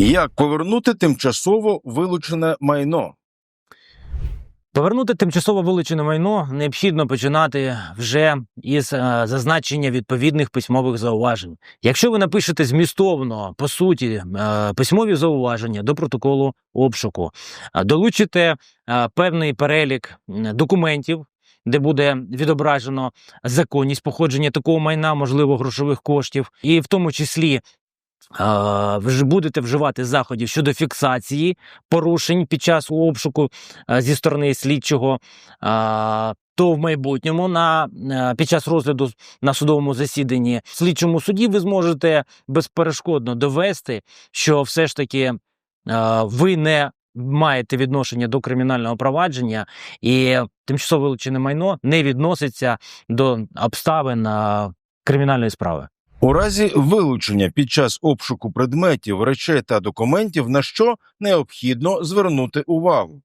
Як повернути тимчасово вилучене майно? Повернути тимчасово вилучене майно необхідно починати вже із е, зазначення відповідних письмових зауважень. Якщо ви напишете змістовно по суті е, письмові зауваження до протоколу обшуку, е, долучите певний перелік документів. Де буде відображено законність походження такого майна, можливо, грошових коштів, і в тому числі будете вживати заходів щодо фіксації порушень під час обшуку е, зі сторони слідчого, то в майбутньому на е, під час розгляду на судовому засіданні слідчому суді ви зможете безперешкодно довести, що все ж таки е, ви не маєте відношення до кримінального провадження, і тимчасово вилучене майно не відноситься до обставин кримінальної справи. У разі вилучення під час обшуку предметів, речей та документів, на що необхідно звернути увагу?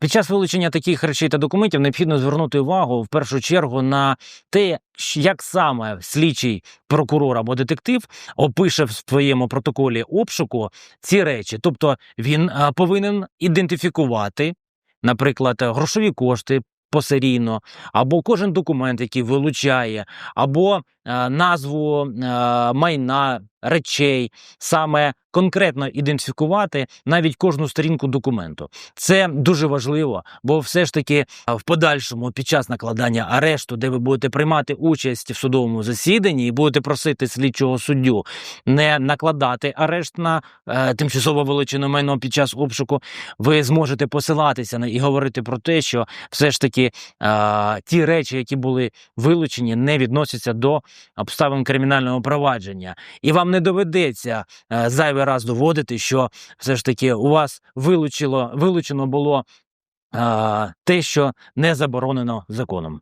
Під час вилучення таких речей та документів необхідно звернути увагу в першу чергу на те, як саме слідчий прокурор або детектив опише в своєму протоколі обшуку ці речі. Тобто він повинен ідентифікувати, наприклад, грошові кошти. Посерійно, або кожен документ, який вилучає, або назву е, майна речей, саме конкретно ідентифікувати навіть кожну сторінку документу. Це дуже важливо, бо все ж таки в подальшому, під час накладання арешту, де ви будете приймати участь в судовому засіданні і будете просити слідчого суддю не накладати арешт на е, тимчасово вилучене майно під час обшуку, ви зможете посилатися на і говорити про те, що все ж таки е, ті речі, які були вилучені, не відносяться до обставин кримінального провадження, і вам не доведеться е, зайвий раз доводити, що все ж таки у вас вилучило, вилучено було е, те, що не заборонено законом.